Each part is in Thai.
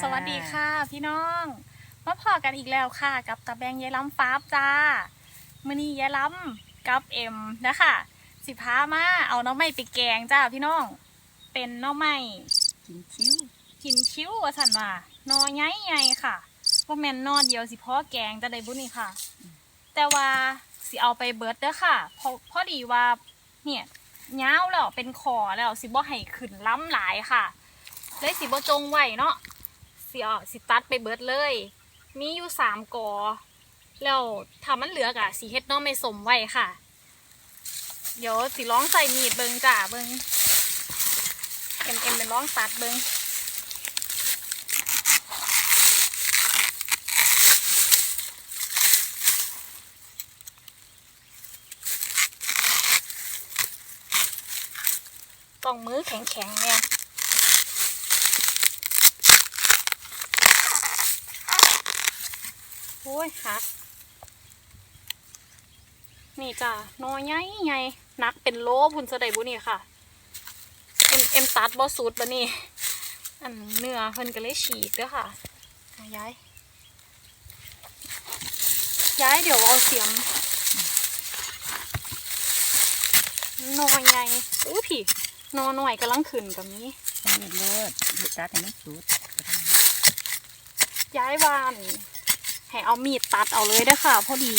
สวัสดีค่ะ พี่น้องมาพอกันอีกแล้วค่ะ กับตาแบงยายล้ำฟ้าบจ้ามื่อนี้ยายล้ำกับเอ็มนะคะสิพามาเอาหน้องไม้ไปแกงจ้าพี่น้อง เป็นหน้องไม้กินคิ้วกินคิ้วว่าสันว่าหนอใหญ่ใหญ่ๆค่ะว่าแม่นหนอเดียวสิพ่อแกงจะได้บุนี่ค่ะ แต่ว่าสิเอาไปเบิร์ดเด้อค่ะเพราะพอดีว่าเนี่ยยาวแล้วเป็นคอแล้วสิบ่ให้ขึ้นล้ำหลายค่ะเลยสิบ่จงไว้เนาะ สิเอาสิตัดไปเบิดเลย มีอยู่สามกอ แล้วถ้ามันเหลือกอะสีเฮ็ดน้องไม่สมไว้ค่ะ เดี๋ยวสิร้องใส่มีดเบิงจ้าเบิงเอ็มเอ็มเป็นร้องตัดเบิงต้องมือแข็งๆเนี่ย โอ้ยหัก นี่จ้ะนอใหญ่ใหญ่หนักเป็นโลพุ่นสะไดบุนี่ค่ะ เอ็มเอ็มตัดบอสูตรบะนี่ อันเนื้อเพิ่นก็เลยฉีกเด้อค่ะเอาย้ายย้ายเดี๋ยวเอาเสียมนอใหญ่อู้ผีนอหน่อยกำลังขึ้นกับนี้มันเลิศเลิศตัดให้มันสุดย้ายวาน ให้เอามีดตัดเอาเลยเด้ค่ะ พอดี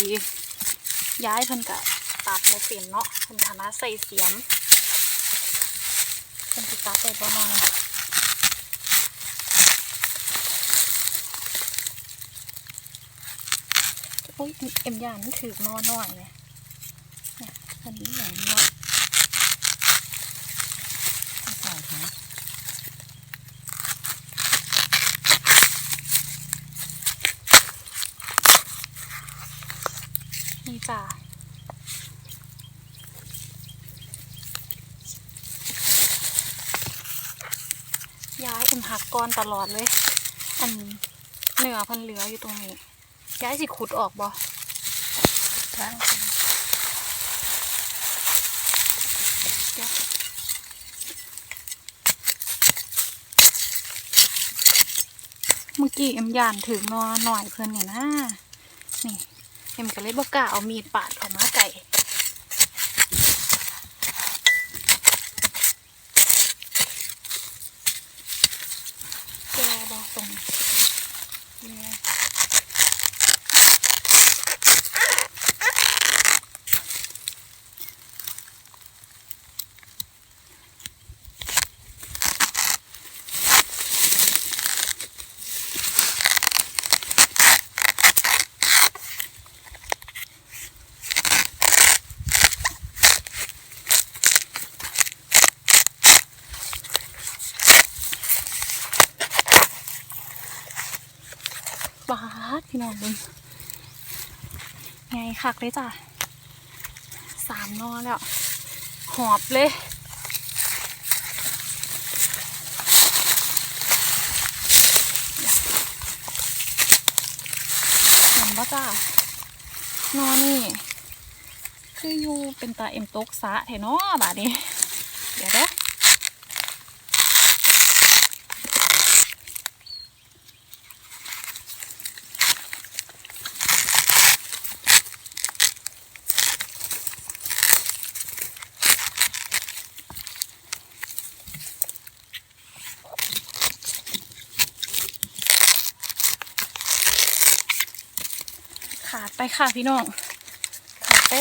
ย้ายเพิ่นกะตัดมาเสียนเนาะเพิ่นฐานะใส่เสียมเพิ่นสิดตัดได้ประมาณโอ้ยเอ็มยานมันถือนอหน่อยเลยนี่ยเพิ่นนี่ใหญ่เนาะ ใส่ค่ะ นี่ จ้ะย้ายเอ็มหักก้อนตลอดเลย อันเนื้อพันเหลืออยู่ตรงนี้ ย้ายสิขุดออกบ่ข้างเดี๋ยวเมื่อกี้เอ็มยานถึงนอหน่อยเพื่อนเนี่ยนะ นี่ มก็เลยบอกกล้าเอามีดปาดเข้ามาไก่แกบอกตรงนี้ บาดพี่น้องเบึงไงคักเลยจ้ะสามนอแล้ว หอบเลยเห็นปะจ้านอนี่ คืออยู่เป็นตาเอ็มตกสะเถเนาะบาดนี้ เดี๋ยวเด้อ ขาดไปค่ะพี่น้อง ขาดไป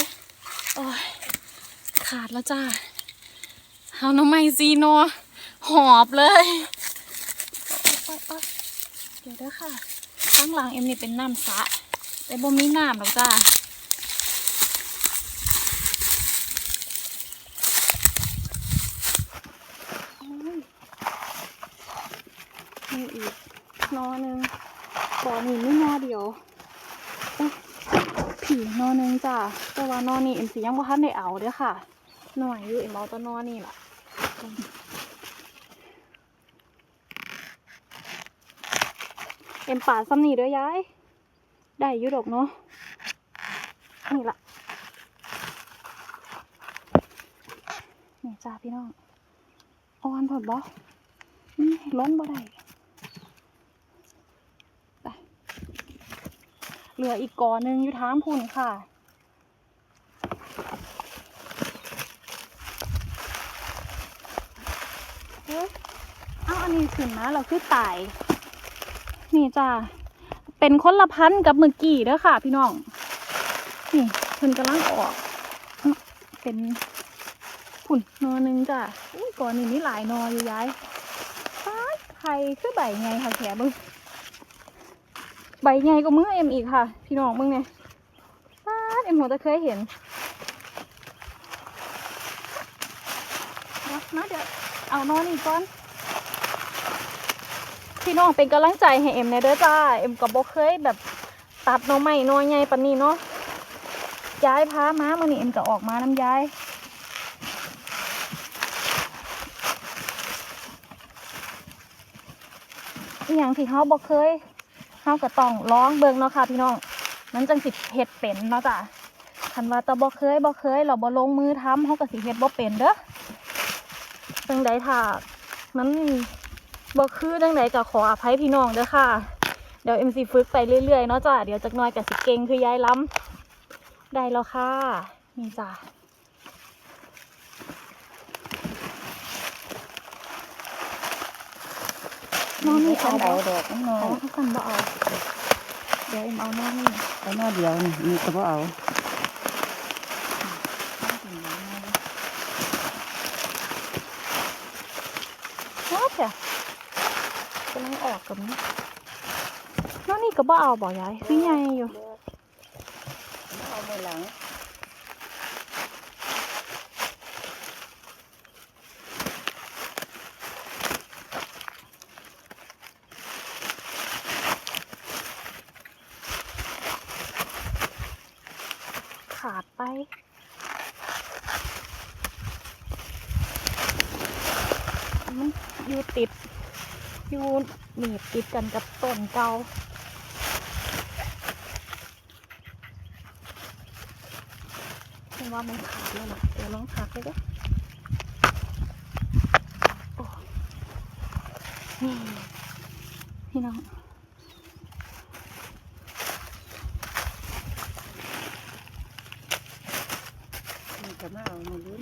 โอ้ย ขาดแล้วจ้าเอาน้ำไม้ซีโนหอบเลยโอ๊ยโอ๊ยเดี๋ยวด้อค่ะข้างหลังเอ็มนี่เป็นน้ำสะแต่บ่มีน้ำหรอกจ้ามีอีกนอหนึ่งบ่อนี้ไม่นอเดียว ผีนอนนึงจ้ะแต่ว่านอนนี่เอ็มสียังบ่ทันได้เอาเด้อค่ะ หน่อยอยู่เอ็มเอาแตะนอนนี่ล่ะเอ็มป่าซ้ำนี่เด้อยาย ได้อยู่ดอกเนาะนี่ล่ะนี่จ้าพี่น้องอ่อนผดบ่อืมล้นบ่ได้ เหลืออีกกอหนึ่งอยู่ทางพุ่นค่ะ เอ๊ะเอาอันนี้ขึ้นมาเราคือตาย นี่จ้าเป็นคนละพันธ์กับเมื่อกี้เด้อค่ะ พี่น้อง นี่เพิ่นกำลังออก เป็นผุ่นนอหนึ่งจ้ะอุ้ยก่อนนี้มีหลายนออยู่ย้ายฟ้ายไข่คือใบไงค่ะแขมึง ใบไงก็มือเอ็มอีกค่ะ พี่น้องมึงเนี่ยฟ้าเอ็มหัวจะเคยเห็นนะนะเดี๋ยวเอานอนอีกก่อน พี่น้องเป็นกำลังใจให้เอ็มแน่เด้อจ้า เอ็มก็บ่เคยแบบตัดหนองใหม่น้อใหญ่ปานนี้เนาะย้ายพาม้ามานี่เอ็มก็ออกมาน้ำย้ายอย่างที่เฮาบ่เคย เฮาก็ต้องลองเบิ่งเนาะค่ะพี่น้อง มันจังสิเฮ็ดเป็นเนาะจ้ะคันว่าตะบ่เคยบ่เคยเราบ่ลงมือทำเฮาก็สิเฮ็ดบ่เป็นเด้อจังใดถ้ามันบ่คือจังใดก็ขออภัยพี่น้องเด้อค่ะ เดี๋ยวเอ็มสิฝึกไปเรื่อยๆเนาะจ้ะเดี๋ยวจักหน่อยก็สิเก่งคือยายล้ำได้แล้วค่ะนี่จ้ะ น้องนี่เอาเอาเอาบ่ดอกน้อเอายทุกคนบ่เอาเดี๋ยวเอ็มเอาน้องนี่เอาหน้าเดียวนี่มีก็บ่เอาโอ้เถอะกำลังออกกับนี้น้องนี่ก็บ่เอาบ่ยายคือใหญ่อยู่เอาไปหลัง ขาดไป มันอยู่ติด อยู่หนีบติดกันกับต้นเก่าเห็นว่ามันขาดแล้วนะเดี๋ยวลองหักเลยเด้อโอ้นี่พี่น้องมีก็มาเอามาลุ้น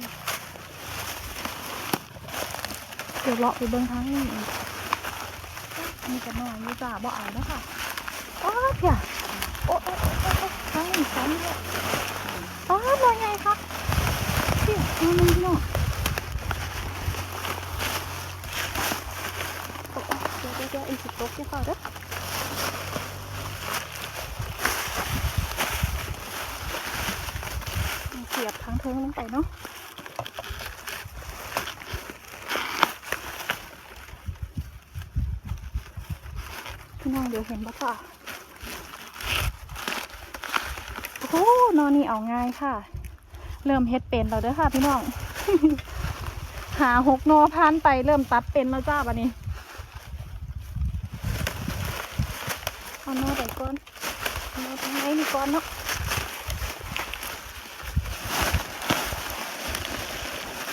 เดี๋ยวเลาะไปเบิ้องทางนี้ อีกนี่จะมาอยู่จ้าบ่เอาแล้วค่ะอ้าวเพียโอ้โอ้โอ้โอ้โอ้ทางนี้ทางนี้อ้าวบ่ไงคะพี่น้องนึงพี่น้องโอ้โอ้เดี๋ยวเดี๋ยวเดี๋ยวอีกสิบตกจะเปล่าเด้อเสียบทางเทิงลงไปเนาะ น้องเดี๋ยวเห็นปะค่ะโอ้นอนนี่เอาง่ายค่ะ เริ่มเฮ็ดเป็นแล้วเด้อค่ะพี่น้อง หาหกนอพานไปเริ่มตัดเป็นแล้วจ้าบันนี้เอานอใดก่อนเอนอทางไหนนี่ก่อนเนาะ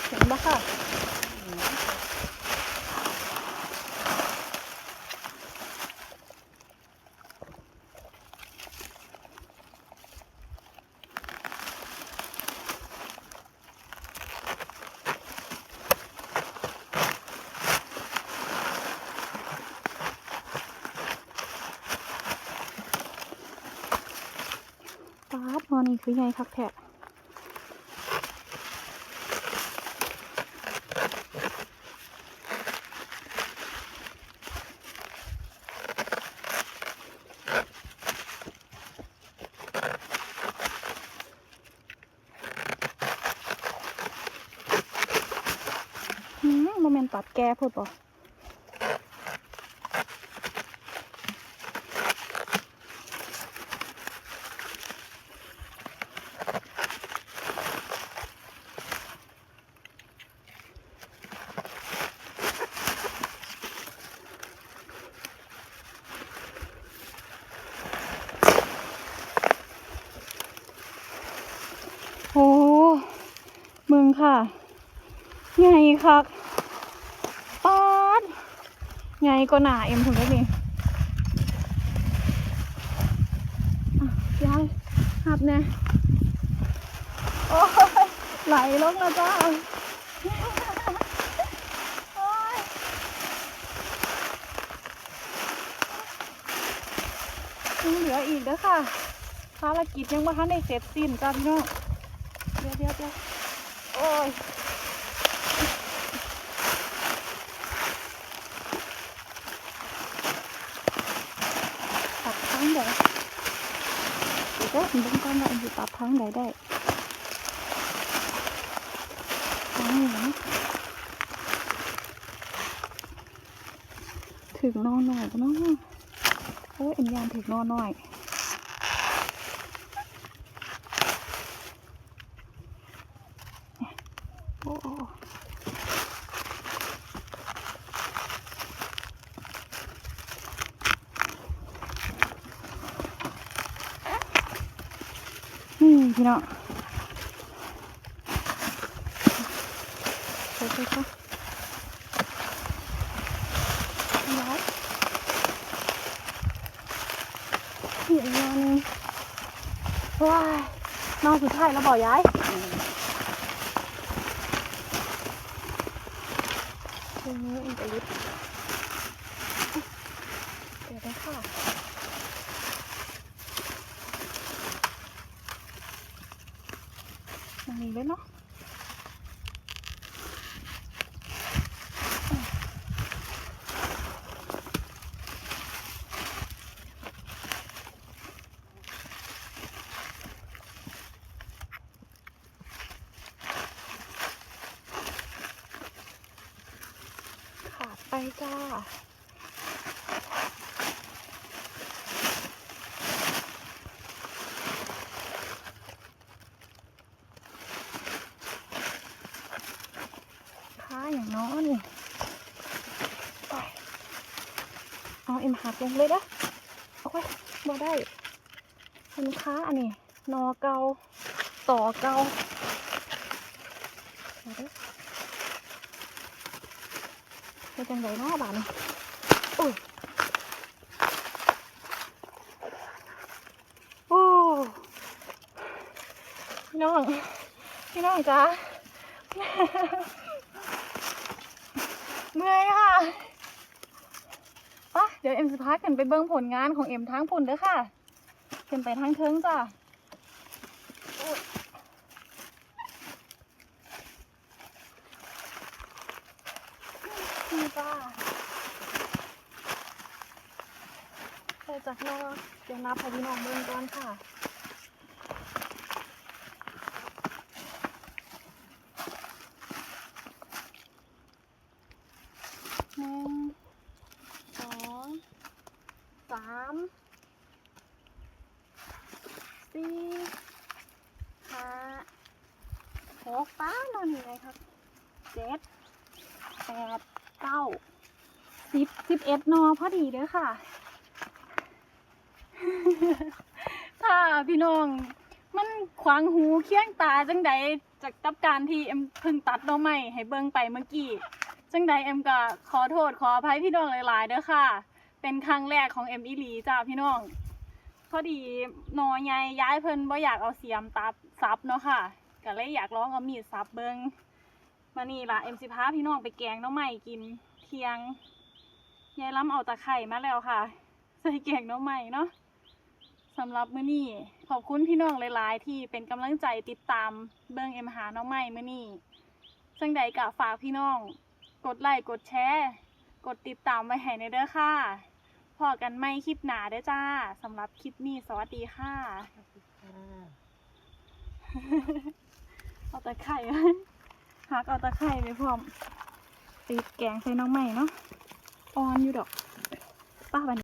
เห็นปะค่ะาดนอนนี่คือไงคักแทะอืมโมเมนต์ตัดแก่พูดป่ะอ้มึง ค่ะไงคักปาดไงก็หนาเอ็มถึงแล้วนี่อะบเนี่ยโอ้ยไหลลงแล้วจ้ายยังเหลืออีกเด้อค่ะ ภารกิจยังไม่ทันได้เสร็จสิ้นจ้าพี่น้อง เดี๋ยวเดี๋ยวเดี๋ยว โอ้ยตัดทั้งใดเดี๋ยวก็ถึงตรงกลางว่าอันจะตัดทั้งใดได้ทั้งนี้นะถึงนอนหน่อยก็น้องโอ้ยอ็นยานถึงนอนหน่อยโอ้โอ้โอ้ นี่พี่น้องไปไปไปย้ายนี่อีกอย่านึงว้ายนอนสุดท้ายแล้วบอกย้าย ตรงนี้อินเตอร์ลิฟเดี๋ยวได้ค่ะมันมีไว้เนาะ จ้าค้าอย่างน้อนี่ไปเอาเอ็มหักลงเลยนะเอาไปบ่ได้มันค้าอันนี้นอเกาต่อเกาเอาเด้ เป็นจังไดเนาะบาดนี้อุ้ยโอ้พี่น้องพี่น้องจ้าเมื่อยค่ะปะเดี๋ยวเอ็มจะพากันไปเบิ่งผลงานของเอ็มทั้งผลเด้อค่ะขึ้นไปทางเทิงจ้ะโอ๊ยนี่จ้าไป จากนอเดี๋ยวนับให้พี่น้องเบิ่งก่อนค่ะหนึ่งสองสามสี่ห้าหกป้านอนอยู่ไหนครับเจ็ดแปดเก้าสิบสิบเอ็ดนอพอดีเด้อค่ะ ถ้าพี่น้อง มันขวางหูเคียงตาจังใดจากกับการที่เอ็มเพิ่งตัดดอกไม้ให้เบิ่งไปเมื่อกี้จังใดเอ็มก็ขอโทษขออภัยพี่น้องหลายๆเด้อค่ะ เป็นครั้งแรกของเอ็มอีหลีจ้าพี่น้องพอดีนอใหญ่ย้ายเพิ่นบ่อยากเอาเสียมตัดซับเนาะค่ะก็เลยอยากลองเอามีดซับเบิงมานี่ล่ะเอ็มสิพาพี่น้องไปแกงน้องใหม่กินเที่ยงยายล้ำเอาตะไคร่มาแล้วค่ะ ใส่แกงน้องใหม่เนาะ สำหรับมื้อนี้ขอบคุณพี่น้องหลาย ๆ ที่เป็นกำลังใจติดตามเบิงเอ็มหาน้องใหม่มื้อนี้จังใดก็ฝากพี่น้อง กดไลค์กดแชร์กดติดตามไว้ให้ในเด้อค่ะพอกันไม่คลิปหนาเด้อจ้าสำหรับคลิปนี้สวัสดีค่ะเอาตะไคร่หักเอาตะไคร่ไปพร้อมติดแกงใส่น้องใหม่เนาะออนอยู่ดอกป้าบัน